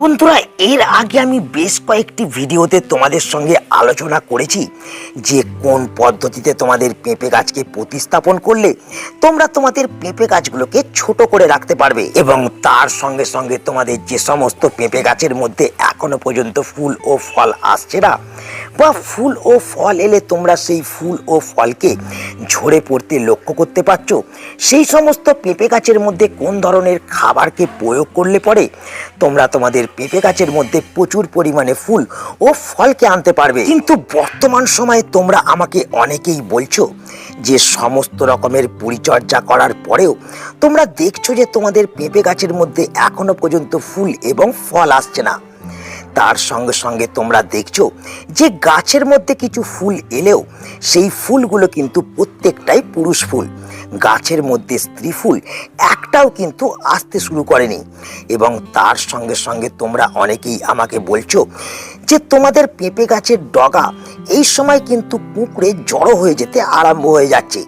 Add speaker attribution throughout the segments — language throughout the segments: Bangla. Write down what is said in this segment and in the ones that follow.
Speaker 1: বন্ধুরা, এর আগে আমি বেশ কয়েকটি ভিডিওতে তোমাদের সঙ্গে আলোচনা করেছি যে কোন পদ্ধতিতে তোমাদের পেঁপে গাছকে প্রতিস্থাপন করলে তোমরা তোমাদের পেঁপে গাছগুলোকে ছোট করে রাখতে পারবে এবং তার সঙ্গে সঙ্গে তোমাদের যে সমস্ত পেঁপে গাছের মধ্যে এখনও পর্যন্ত ফুল ও ফল আসছে না, বা ফুল ও ফল এলে তোমরা সেই ফুল ও ফলকে ঝরে পড়তে লক্ষ্য করতে পারছ, সেই সমস্ত পেঁপে গাছের মধ্যে কোন ধরনের খাবারকে প্রয়োগ করলে পরে তোমরা তোমাদের পেঁপে গাছের মধ্যে প্রচুর পরিমাণে ফুল ও ফলকে আনতে পারবে। কিন্তু বর্তমান সময়ে তোমরা আমাকে অনেকেই বলছো যে সমস্ত রকমের পরিচর্যা করার পরেও তোমরা দেখছ যে তোমাদের পেঁপে গাছের মধ্যে এখনও পর্যন্ত ফুল এবং ফল আসছে না। তার সঙ্গে সঙ্গে তোমরা দেখছ যে গাছের মধ্যে কিছু ফুল এলেও সেই ফুলগুলো কিন্তু প্রত্যেকটাই পুরুষ ফুল। গাছের মধ্যে স্ত্রী ফুল একটাও কিন্তু আসতে শুরু করেনি। এবং তার সঙ্গে সঙ্গে তোমরা অনেকেই আমাকে বলছো যে তোমাদের পেঁপে গাছের ডগা এই সময় কিন্তু কুঁকড়ে জড়ো হয়ে যেতে আরম্ভ হয়ে যাচ্ছে।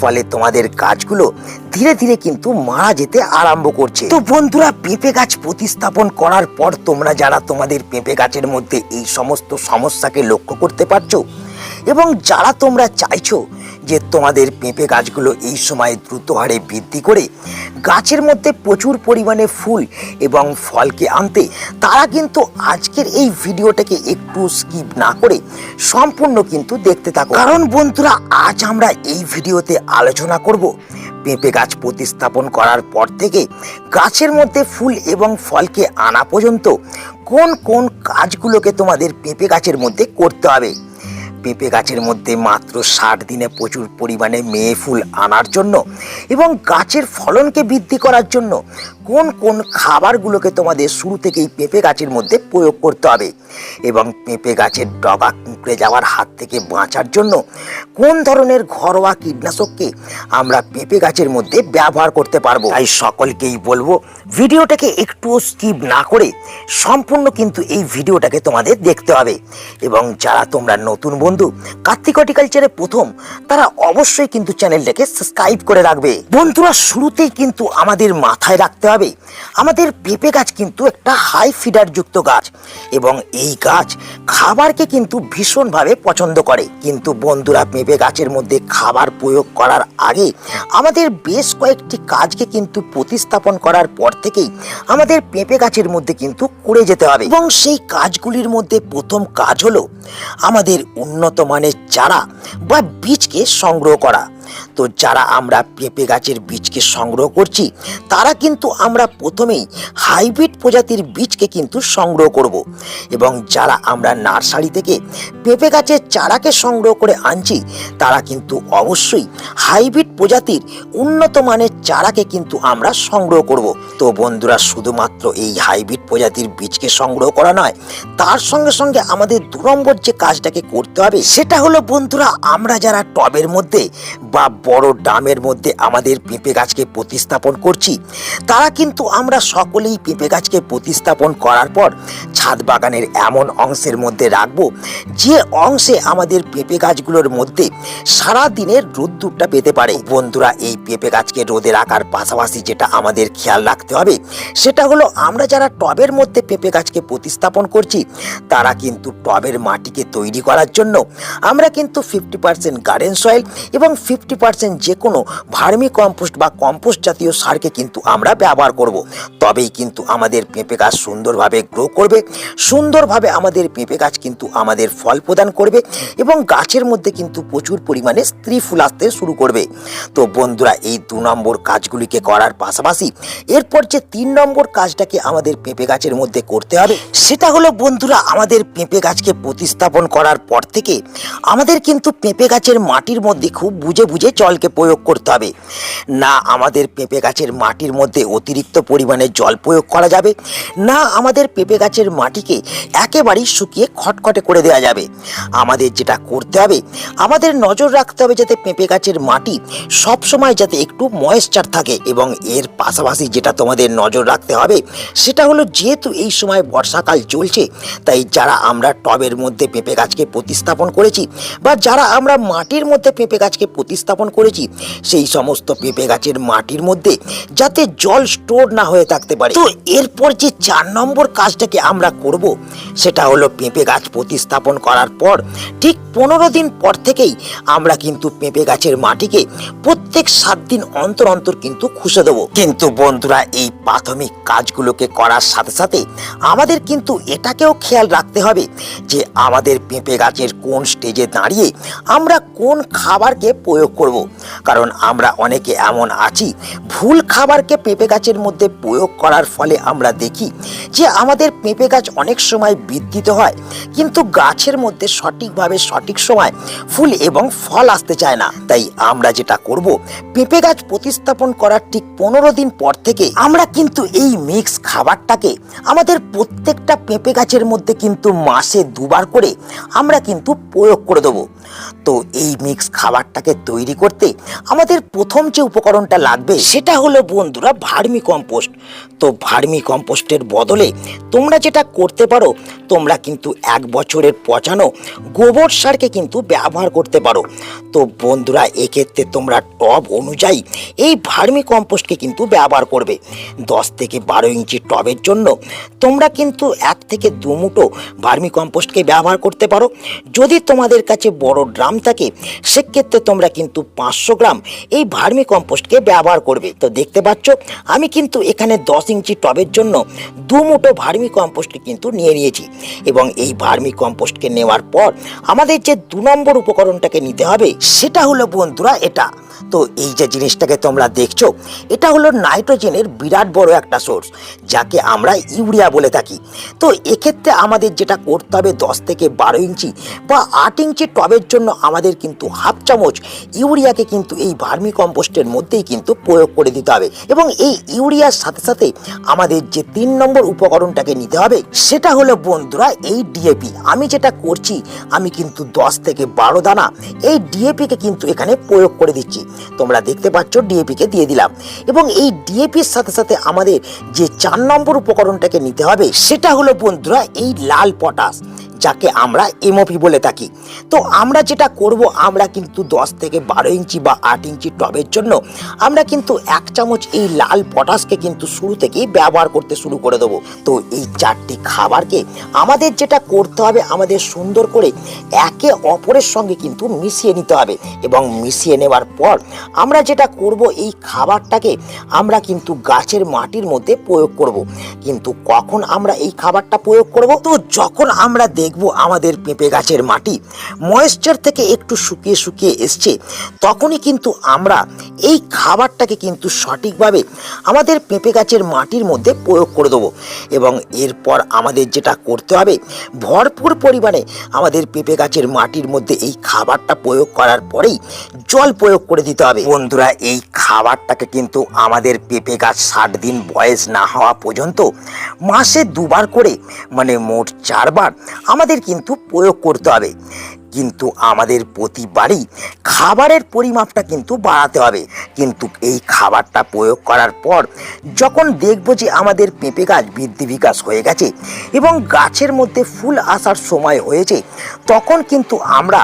Speaker 1: ফলে তোমাদের গাছগুলো ধীরে ধীরে কিন্তু মারা যেতে আরম্ভ করছে। তো বন্ধুরা, পেঁপে গাছ প্রতিস্থাপন করার পর তোমরা যারা তোমাদের পেঁপে গাছের মধ্যে এই সমস্ত সমস্যাকে লক্ষ্য করতে পারছ এবং যারা তোমরা চাইছো যে তোমাদের পেঁপে গাছগুলো এই সময় দ্রুত হারে বৃদ্ধি করে গাছের মধ্যে প্রচুর পরিমাণে ফুল এবং ফলকে আনতে, তারা কিন্তু আজকের এই ভিডিওটাকে একটু স্কিপ না করে সম্পূর্ণ কিন্তু দেখতে থাকো। কারণ বন্ধুরা, আজ আমরা এই ভিডিওতে আলোচনা করব পেঁপে গাছ প্রতিস্থাপন করার পর থেকে গাছের মধ্যে ফুল এবং ফলকে আনা পর্যন্ত কোন কোন কাজগুলোকে তোমাদের পেঁপে গাছের মধ্যে করতে হবে। পেঁপে গাছের মধ্যে মাত্র ষাট দিনে প্রচুর পরিমাণে মেয়ে ফুল আনার জন্য এবং গাছের ফলনকে বৃদ্ধি করার জন্য কোন কোন খাবারগুলোকে তোমাদের শুরু থেকেই পেঁপে গাছের মধ্যে প্রয়োগ করতে হবে এবং পেঁপে গাছের ডগা কুঁকড়ে যাওয়ার হাত থেকে বাঁচার জন্য কোন ধরনের ঘরোয়া কীটনাশককে আমরা পেঁপে গাছের মধ্যে ব্যবহার করতে পারব? তাই সকলকেই বলব, ভিডিওটাকে একটু স্কিপ না করে সম্পূর্ণ কিন্তু এই ভিডিওটাকে তোমাদের দেখতে হবে। এবং যারা তোমরা নতুন বন্ধু কার্তিক হর্টিকালচারে প্রথম, তারা অবশ্যই কিন্তু চ্যানেলটাকে সাবস্ক্রাইব করে রাখবে। বন্ধুরা, শুরুতেই কিন্তু আমাদের মাথায় রাখতে হবে, আমাদের পেঁপে গাছ কিন্তু একটা হাই ফিডার যুক্ত গাছ এবং এই গাছ খাবারকে কিন্তু ভীষণভাবে পছন্দ করে। কিন্তু বন্ধুরা, পেঁপে গাছের মধ্যে খাবার প্রয়োগ করার আগে আমাদের বেশ কয়েকটি কাজকে কিন্তু প্রতিস্থাপন করার পর থেকেই আমাদের পেঁপে গাছের মধ্যে কিন্তু করে যেতে হবে। এবং সেই কাজগুলির মধ্যে প্রথম কাজ হলো আমাদের উন্নত মানের চারা বা বীজকে সংগ্রহ করা। তো যারা আমরা পেঁপে গাছের বীজকে সংগ্রহ করছি, তারা কিন্তু আমরা প্রথমেই হাইব্রিড প্রজাতির বীজকে কিন্তু সংগ্রহ করব। এবং যারা আমরা নার্সারি থেকে পেঁপে গাছের চারাকে সংগ্রহ করে আনছি, তারা কিন্তু অবশ্যই হাইব্রিড প্রজাতির উন্নত মানের চারাকে কিন্তু আমরা সংগ্রহ করব। তো বন্ধুরা, শুধুমাত্র এই হাইব্রিড প্রজাতির বীজকে সংগ্রহ করা নয়, তার সঙ্গে সঙ্গে আমাদের দু নম্বর যে কাজটাকে করতে হবে, সেটা হলো বন্ধুরা, আমরা যারা টবের মধ্যে বা বড় ডামের মধ্যে আমাদের পেঁপে গাছকে প্রতিস্থাপন করছি। তারা কিন্তু আমরা সকলেই পেঁপে গাছকে প্রতিস্থাপন করার পর ছাদ বাগানের এমন অংশের মধ্যে রাখব, যে অংশে আমাদের পেঁপে গাছগুলোর মধ্যে সারা দিনের রোদ্দুরটা পেতে পারে। বন্ধুরা, এই পেঁপে গাছকে রোদে রাখার পাশাপাশি যেটা আমাদের খেয়াল রাখতে হবে, সেটা হলো আমরা যারা টবের মধ্যে পেঁপে গাছকে প্রতিস্থাপন করছি, তারা কিন্তু টবের মাটিকে তৈরি করার জন্য আমরা কিন্তু ফিফটি পার্সেন্ট গার্ডেন সয়েল এবং ফিফটি পার্সেন্ট যে কোনো ভার্মি কম্পোস্ট বা কম্পোস্ট জাতীয় সারকে কিন্তু আমরা ব্যবহার করব। তবেই কিন্তু আমাদের পেঁপে গাছ সুন্দরভাবে গ্রো করবে, সুন্দরভাবে আমাদের পেঁপে গাছ কিন্তু আমাদের ফল প্রদান করবে এবং গাছের মধ্যে কিন্তু প্রচুর পরিমাণে স্ত্রী ফুল আসতে শুরু করবে তো বন্ধুরা, এই দু নম্বর কাজগুলিকে করার পাশাপাশি এরপর যে তিন নম্বর কাজটাকে আমাদের পেঁপে গাছের মধ্যে করতে হবে, সেটা হলো বন্ধুরা, আমাদের পেঁপে গাছকে প্রতিস্থাপন করার পর থেকে আমাদের কিন্তু পেঁপে গাছের মাটির মধ্যে খুব বুঝে বুঝে জলকে প্রয়োগ করতে হবে। না আমাদের পেঁপে গাছের মাটির মধ্যে অতিরিক্ত পরিমাণে জল প্রয়োগ করা যাবে, না আমাদের পেঁপে গাছের মাটিকে একেবারেই শুকিয়ে খটখটে করে দেওয়া যাবে। আমাদের যেটা করতে হবে, আমাদের নজর রাখতে হবে যাতে পেঁপে গাছের মাটি সব সময় যাতে একটু ময়েশ্চার থাকে এবং এর পাশাপাশি যেটা তোমাদের নজর রাখতে হবে, সেটা হলো যেহেতু এই সময় বর্ষাকাল চলছে, তাই যারা আমরা টবের মধ্যে পেঁপে গাছকে প্রতিস্থাপন করেছি বা যারা আমরা মাটির মধ্যে পেঁপে গাছকে প্রতিস্থাপন করেছি। সেই সমস্ত পেঁপে গাছের মাটির মধ্যে যাতে জল স্টোর না হয়ে থাকতে পারে। তো এরপর যে চার নম্বর কাজটাকে আমরা করব, সেটা হলো পেঁপে গাছ প্রতিস্থাপন করার পর ঠিক পনেরো দিন পর থেকেই আমরা কিন্তু পেঁপে গাছের মাটিকে প্রত্যেক সাত দিন অন্তর অন্তর কিন্তু খুশে দেবো। কিন্তু বন্ধুরা, এই প্রাথমিক কাজগুলোকে করার সাথে সাথে আমাদের কিন্তু এটাকেও খেয়াল রাখতে হবে যে আমাদের পেঁপে গাছের কোন স্টেজে দাঁড়িয়ে আমরা কোন খাবারকে প্রয়োগ করব। কারণ আমরা অনেকে এমন আছি, ভুল খাবারকে পেঁপে গাছের মধ্যে প্রয়োগ করার ফলে আমরা দেখি যে আমাদের পেঁপে গাছ অনেক সময় বৃদ্ধিত হয়, কিন্তু গাছের মধ্যে সঠিকভাবে সঠিক সময় ফুল এবং ফল আসতে চায় না। তাই আমরা যেটা করব, পেঁপে গাছ প্রতিস্থাপন করার ঠিক পনেরো দিন পর থেকে আমরা কিন্তু এই মিক্স খাবারটাকে আমাদের প্রত্যেকটা পেঁপে গাছের মধ্যে কিন্তু মাসে দুবার করে আমরা কিন্তু প্রয়োগ করে দেবো। তো এই মিক্স খাবারটাকে তৈরি করতে আমাদের প্রথম যে উপকরণটা লাগবে, সেটা হলো বন্ধুরা ভার্মি কম্পোস্ট তো ভার্মি কম্পোস্টের বদলে তোমরা যেটা করতে পারো, তোমরা কিন্তু এক বছরের পচানো গোবর সারকে কিন্তু ব্যবহার করতে পারো। তো বন্ধুরা, এক্ষেত্রে তোমরা টব অনুযায়ী এই ভার্মি কম্পোস্টকে কিন্তু ব্যবহার করবে। দশ থেকে বারো ইঞ্চি টবের জন্য তোমরা কিন্তু এক থেকে দু মুঠো ভার্মি কম্পোস্টকে ব্যবহার করতে পারো। যদি তোমাদের কাছে বড় ড্রাম থাকে, সেক্ষেত্রে তোমরা কিন্তু পাঁচশো গ্রাম এই ভার্মি কম্পোস্টকে ব্যবহার করবে। তো দেখতে পাচ্ছ, আমি কিন্তু এখানে দশ ইঞ্চি টবের জন্য দু মুঠো ভার্মি কম্পোস্টকে কিন্তু নিয়ে নিয়েছি। এবং এই ভার্মি কম্পোস্টকে নেওয়ার পর আমাদের যে দু নম্বর উপকরণটাকে নিতে হবে, সেটা হলো বন্ধুরা এটা। তো এই যে জিনিসটাকে তোমরা দেখছ, এটা হলো নাইট্রোজেনের বিরাট বড় একটা সোর্স, যাকে আমরা ইউরিয়া বলে থাকি। তো এক্ষেত্রে আমাদের যেটা করতে হবে দশ থেকে বারো ইঞ্চি বা আট ইঞ্চি টবের জন্য আমাদের কিন্তু হাফ চামচ ইউরিয়াকে কিন্তু এই ভার্মি কম্পোস্টের মধ্যেই কিন্তু প্রয়োগ করে দিতে হবে। এবং এই ইউরিয়ার সাথে সাথে আমাদের যে তিন নম্বর উপকরণটাকে নিতে হবে, সেটা হলো বন্ধুরা এই ডিএপি আমি যেটা করছি, আমি কিন্তু দশ থেকে বারো দানা এই ডিএপিকে কিন্তু এখানে প্রয়োগ করে দিচ্ছি। তোমরা দেখতে পাচ্ছ ডিএপিকে দিয়ে দিলাম। এবং এই ডিএপির সাথে সাথে আমাদের যে চার নম্বর উপকরণটাকে নিতে হবে, সেটা হলো বন্ধুরা এই লাল পটাশ। যাকে আমরা এমওপি বলে থাকি। তো আমরা যেটা করব, আমরা কিন্তু দশ থেকে বারো ইঞ্চি বা আট ইঞ্চি টবের জন্য আমরা কিন্তু এক চামচ এই লাল পটাশকে কিন্তু শুরু থেকেই ব্যবহার করতে শুরু করে দেবো। তো এই চারটি খাবারকে আমাদের যেটা করতে হবে, আমাদের সুন্দর করে একে অপরের সঙ্গে কিন্তু মিশিয়ে নিতে হবে এবং মিশিয়ে নেওয়ার পর আমরা যেটা করব, এই খাবারটাকে আমরা কিন্তু গাছের মাটির মধ্যে প্রয়োগ করব। কিন্তু কখন আমরা এই খাবারটা প্রয়োগ করব? তো যখন আমরা দেখব আমাদের পেঁপে গাছের মাটি। ময়েশ্চার থেকে একটু শুকিয়ে শুকিয়ে এসছে। তখনই কিন্তু আমরা এই খাবারটাকে কিন্তু সঠিকভাবে আমাদের পেঁপে গাছের মাটির মধ্যে প্রয়োগ করে দেবো। এবং এরপর আমাদের যেটা করতে হবে, ভরপুর পরিমাণে আমাদের পেঁপে গাছের মাটির মধ্যে এই খাবারটা প্রয়োগ করার পরেই জল প্রয়োগ করে দিতে হবে। বন্ধুরা, এই খাবারটাকে কিন্তু আমাদের পেঁপে গাছ ষাট দিন বয়স না হওয়া পর্যন্ত মাসে দুবার করে মানে মোট চারবার আমাদের কিন্তু প্রয়োগ করতে হবে। কিন্তু আমাদের প্রতিবারই খাবারের পরিমাপটা কিন্তু বাড়াতে হবে। কিন্তু এই খাবারটা প্রয়োগ করার পর যখন দেখব যে আমাদের পেঁপে গাছ বৃদ্ধি বিকাশ হয়ে গেছে এবং গাছের মধ্যে ফুল আসার সময় হয়েছে, তখন কিন্তু আমরা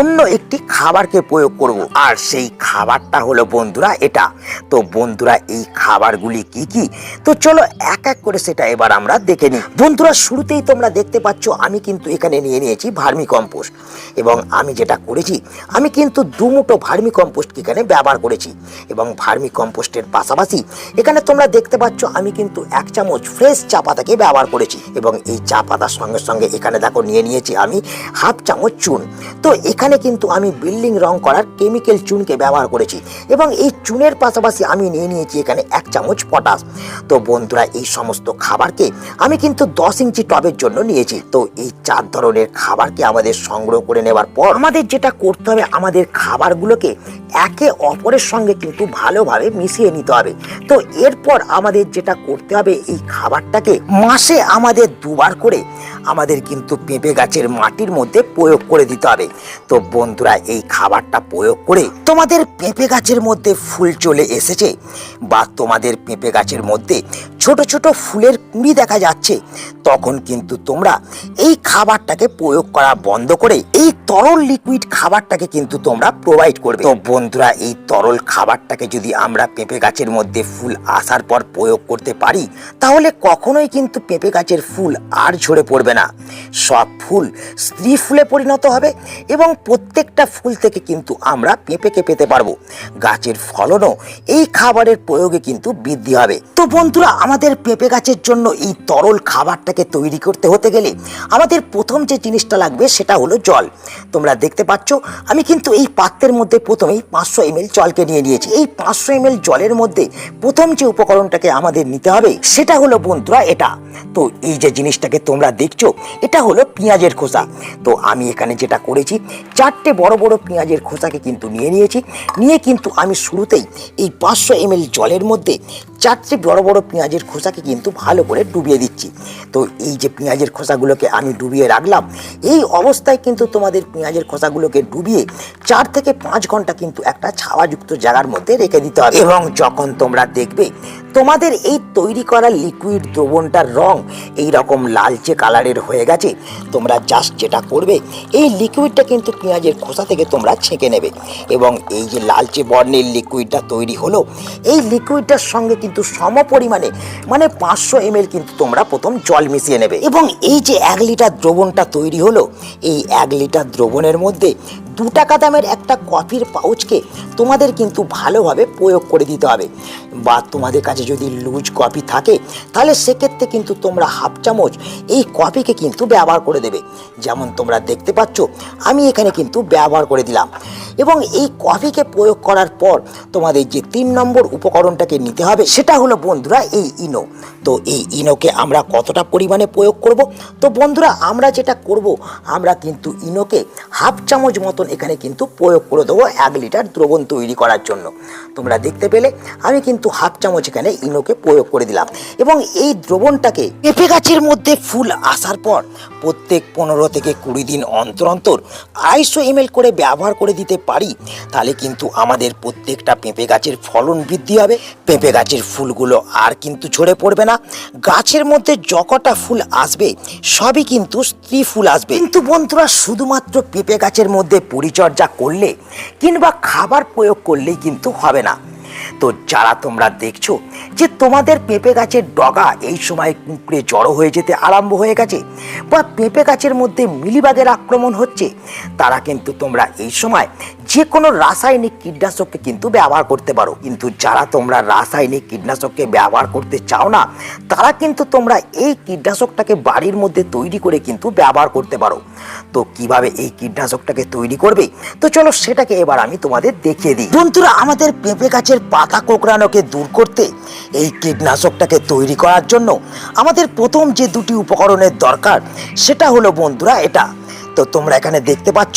Speaker 1: অন্য একটি খাবারকে প্রয়োগ করব। আর সেই খাবারটা হলো বন্ধুরা এটা। তো বন্ধুরা এই খাবারগুলি কি কি? তো চলো এক এক করে সেটা এবার আমরা দেখে নিই। বন্ধুরা শুরুতেই তোমরা দেখতে পাচ্ছ আমি কিন্তু এখানে নিয়ে নিয়েছি ভার্মি কম্পোস্ট এবং আমি যেটা করেছি, আমি কিন্তু দুমুটো ভার্মি কম্পোস্ট এখানে ব্যবহার করেছি। এবং ভার্মি কম্পোস্টের পাশাপাশি এখানে তোমরা দেখতে পাচ্ছ, আমি কিন্তু এক চামচ ফ্রেশ চা পাতাকে ব্যবহার করেছি। এবং এই চা পাতার সঙ্গে সঙ্গে এখানে দেখো, নিয়ে নিয়েছি আমি হাফ চামচ চুন। তো এখানে কিন্তু আমি বিল্ডিং রং করার কেমিক্যাল চুনকে ব্যবহার করেছি। এবং এই চুনের পাশাপাশি আমি নিয়ে নিয়েছি এখানে এক চামচ পটাশ। তো বন্ধুরা, এই সমস্ত খাবারকে আমি কিন্তু দশ ইঞ্চি টবের জন্য নিয়েছি। তো এই চার ধরনের খাবারকে আমাদের সংগ্রহ করে নেওয়ার পর আমাদের যেটা করতে হবে, আমাদের খাবারগুলোকে একে অপরের সঙ্গে কিন্তু ভালোভাবে মিশিয়ে নিতে হবে। তো এরপর আমাদের যেটা করতে হবে, এই খাবারটাকে মাসে আমাদের দুবার করে আমাদের কিন্তু পেঁপে গাছের মাটির মধ্যে প্রয়োগ করে দিতে হবে। তো বন্ধুরা, এই খাবারটা প্রয়োগ করে তোমাদের পেঁপে গাছের মধ্যে ফুল চলে এসেছে বা তোমাদের পেঁপে গাছের মধ্যে ছোট ছোট ফুলের কুঁড়ি দেখা যাচ্ছে, তখন কিন্তু তোমরা এই খাবারটাকে প্রয়োগ করা বন্ধ করে এই তরল লিকুইড খাবারটাকে কিন্তু তোমরা প্রোভাইড করবে। তো বন্ধুরা, এই তরল খাবারটাকে যদি আমরা পেঁপে গাছের মধ্যে ফুল আসার পর প্রয়োগ করতে পারি, তাহলে কখনোই কিন্তু পেঁপে গাছের ফুল আর ঝরে পড়বে না। সব ফুল স্ত্রী ফুলে পরিণত হবে এবং প্রত্যেকটা ফুল থেকে কিন্তু আমরা পেঁপেকে পেতে পারব। গাছের ফলনও এই খাবারের প্রয়োগে কিন্তু বৃদ্ধি হবে। তো বন্ধুরা, আমাদের পেঁপে গাছের জন্য এই তরল খাবারটাকে তৈরি করতে হতে গেলে আমাদের প্রথম যে জিনিসটা লাগবে সেটা হলো জল। তোমরা দেখতে পাচ্ছ, আমি কিন্তু এই পাত্রের মধ্যে প্রথমেই পাঁচশো এম জলকে নিয়ে নিয়েছি। এই পাঁচশো এম জলের মধ্যে প্রথম যে উপকরণটাকে আমাদের নিতে হবে, সেটা হলো বন্ধুরা এটা। তো এই যে জিনিসটাকে তোমরা দেখছ, এটা হলো পেঁয়াজের খোসা। তো আমি এখানে যেটা করেছি, চারটে বড় বড় পেঁয়াজের খোসাকে কিন্তু নিয়ে নিয়েছি। নিয়ে কিন্তু আমি শুরুতেই এই পাঁচশো এম জলের মধ্যে চারটে বড় বড় পেঁয়াজের খোসাকে কিন্তু ভালো করে ডুবিয়ে দিচ্ছি। তো এই যে পেঁয়াজের খোসাগুলোকে আমি ডুবিয়ে রাখলাম, এই অবস্থায় কিন্তু তোমাদের পেঁয়াজের খোসাগুলোকে ডুবিয়ে চার থেকে পাঁচ ঘণ্টা কিন্তু একটা ছাওয়াযুক্ত জায়গার মধ্যে রেখে দিতে হবে। এবং যখন তোমরা দেখবে তোমাদের এই তৈরি করা লিকুইড দ্রবণটার রং এই রকম লালচে কালারের হয়ে গেছে। তোমরা জাস্ট যেটা করবে, এই লিকুইডটা কিন্তু পেঁয়াজের খোসা থেকে তোমরা ছেঁকে নেবে। এবং এই যে লালচে বর্ণের লিকুইডটা তৈরি হলো, এই লিকুইডটার সঙ্গে কিন্তু সম পরিমাণে মানে পাঁচশো এম কিন্তু তোমরা প্রথম জল মিশিয়ে নেবে। এবং এই যে এক লিটার দ্রবণটা তৈরি হলো, এই এক লিটার দ্রবণের মধ্যে দু টাকা দামের একটা কফির পাউচকে তোমাদের কিন্তু ভালোভাবে প্রয়োগ করে দিতে হবে। বা তোমাদের কাছে যদি লুজ কফি থাকে, তাহলে সেক্ষেত্রে কিন্তু তোমরা হাফ চামচ এই কফিকে কিন্তু ব্যবহার করে দেবে। যেমন তোমরা দেখতে পাচ্ছ, আমি এখানে কিন্তু ব্যবহার করে দিলাম। এবং এই কফিকে প্রয়োগ করার পর তোমাদের যে তিন নম্বর উপকরণটাকে নিতে হবে, সেটা হলো বন্ধুরা এই ইনো। তো এই ইনোকে আমরা কতটা পরিমাণে প্রয়োগ করব? তো বন্ধুরা, আমরা যেটা করব, আমরা কিন্তু ইনোকে হাফ চামচ মতন এখানে কিন্তু প্রয়োগ করে দেবো এক লিটার দ্রবণ তৈরি করার জন্য। তোমরা দেখতে পেলে, আমি কিন্তু হাফ চামচ এখানে ইনোকে প্রয়োগ করে দিলাম। এবং এই দ্রবণটাকে পেঁপে গাছের মধ্যে ফুল আসার পর প্রত্যেক পনেরো থেকে কুড়ি দিন অন্তর অন্তর আড়াইশো এম করে ব্যবহার করে দিতে পারি, তাহলে কিন্তু আমাদের প্রত্যেকটা পেঁপে গাছের ফলন বৃদ্ধি হবে। পেঁপে গাছের ফুলগুলো আর কিন্তু ঝরে পড়বে না। গাছের মধ্যে যকটা ফুল আসবে, সবই কিন্তু স্ত্রী ফুল আসবে। কিন্তু বন্ধুরা, শুধুমাত্র পেঁপে গাছের মধ্যে পরিচর্যা করলে কিংবা খাবার প্রয়োগ করলেই কিন্তু হবে না। তো যারা তোমরা দেখছ যে তোমাদের পেঁপে গাছের ডগা এই সময় কুঁকড়ে জড়ো হয়ে যেতে আরম্ভ হয়ে গেছে বা পেঁপে গাছের মধ্যে মিলিবাগের আক্রমণ হচ্ছে, তারা কিন্তু তোমরা এই সময় যে কোনো রাসায়নিক কীটনাশককে কিন্তু ব্যবহার করতে পারো। কিন্তু যারা তোমরা রাসায়নিক কীটনাশককে ব্যবহার করতে চাও না, তারা কিন্তু তোমরা এই কীটনাশকটাকে বাড়ির মধ্যে তৈরি করে কিন্তু ব্যবহার করতে পারো। তো কীভাবে এই কীটনাশকটাকে তৈরি করবে? তো চলো সেটাকে এবার আমি তোমাদের দেখিয়ে দিই। বন্ধুরা, আমাদের পেঁপে গাছের পাতা কোঁকড়ানোকে দূর করতে এই কীটনাশকটাকে তৈরি করার জন্য আমাদের প্রথম যে দুটি উপকরণের দরকার, সেটা হলো বন্ধুরা এটা। তো তোমরা এখানে দেখতে পাচ্ছ,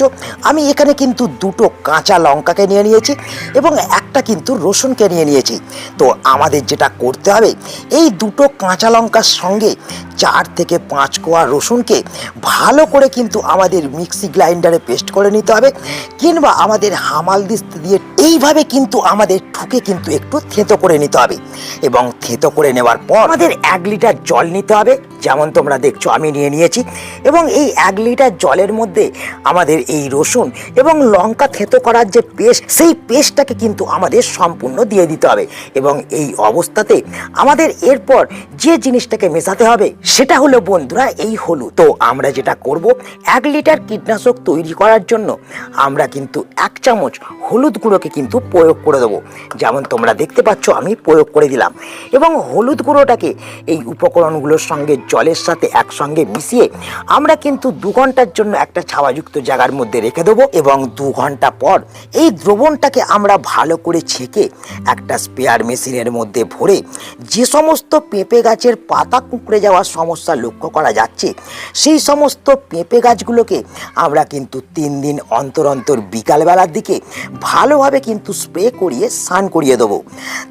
Speaker 1: আমি এখানে কিন্তু দুটো কাঁচা লঙ্কাকে নিয়ে নিয়েছি এবং একটা কিন্তু রসুনকে নিয়ে নিয়েছি। তো আমাদের যেটা করতে হবে, এই দুটো কাঁচা লঙ্কার সঙ্গে চার থেকে পাঁচ কোয়া রসুনকে ভালো করে কিন্তু আমাদের মিক্সি গ্রাইন্ডারে পেস্ট করে নিতে হবে, কিংবা আমাদের হামাল দিস্তে দিয়ে এইভাবে কিন্তু আমাদের ঠুকে কিন্তু একটু থেঁতো করে নিতে হবে। এবং থেঁতো করে নেওয়ার পর আমাদের এক লিটার জল নিতে হবে। যেমন তোমরা দেখছ, আমি নিয়ে নিয়েছি। এবং এই এক লিটার জলের মধ্যে আমাদের এই রসুন এবং লঙ্কা থেতো করার যে পেস্ট, সেই পেস্টটাকে কিন্তু আমাদের সম্পূর্ণ দিয়ে দিতে হবে। এবং এই অবস্থাতে আমাদের এরপর যে জিনিসটাকে মেশাতে হবে, সেটা হলো বন্ধুরা, এই হলুদ। তো আমরা যেটা করব, এক লিটার কীটনাশক তৈরি করার জন্য আমরা কিন্তু এক চামচ হলুদ গুঁড়োকে কিন্তু প্রয়োগ করে দেবো। যেমন তোমরা দেখতে পাচ্ছ, আমি প্রয়োগ করে দিলাম। এবং হলুদ গুঁড়োটাকে এই উপকরণগুলোর সঙ্গে জলের সাথে একসঙ্গে মিশিয়ে আমরা কিন্তু দু ঘণ্টার জন্য একটা ছাওয়াযুক্ত জায়গার মধ্যে রেখে দেবো এবং দু ঘণ্টা পর এই দ্রবণটাকে আমরা ভালো করে ছেঁকে একটা স্পেয়ার মেশিনের মধ্যে ভরে যে সমস্ত পেঁপে গাছের পাতা কুঁকড়ে যাওয়ার সমস্যা লক্ষ্য করা যাচ্ছে, সেই সমস্ত পেঁপে গাছগুলোকে আমরা কিন্তু তিন দিন অন্তর অন্তর বিকালবেলার দিকে ভালোভাবে কিন্তু স্প্রে করিয়ে স্নান করিয়ে দেবো।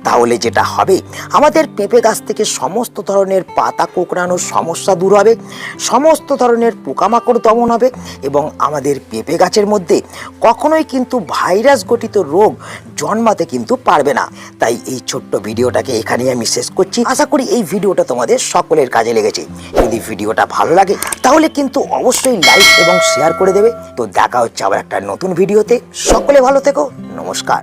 Speaker 1: তাহলে যেটা হবে, আমাদের পেঁপে গাছ থেকে সমস্ত ধরনের পাতা কোঁকড়ানোর সমস্যা দূর হবে, সমস্ত ধরনের পোকামাকড় দমন হবে এবং আমাদের পেঁপে গাছের মধ্যে কখনোই কিন্তু ভাইরাস গঠিত রোগ জন্মাতে কিন্তু পারবে না। তাই এই ছোট্ট ভিডিওটাকে এখানেই আমি শেষ করছি। আশা করি এই ভিডিওটা তোমাদের সকলের কাজে লেগেছে। যদি ভিডিওটা ভালো লাগে, তাহলে কিন্তু অবশ্যই লাইক এবং শেয়ার করে দেবে। তো দেখা হচ্ছে আবার একটা নতুন ভিডিওতে। সকলে ভালো থেকো। নমস্কার।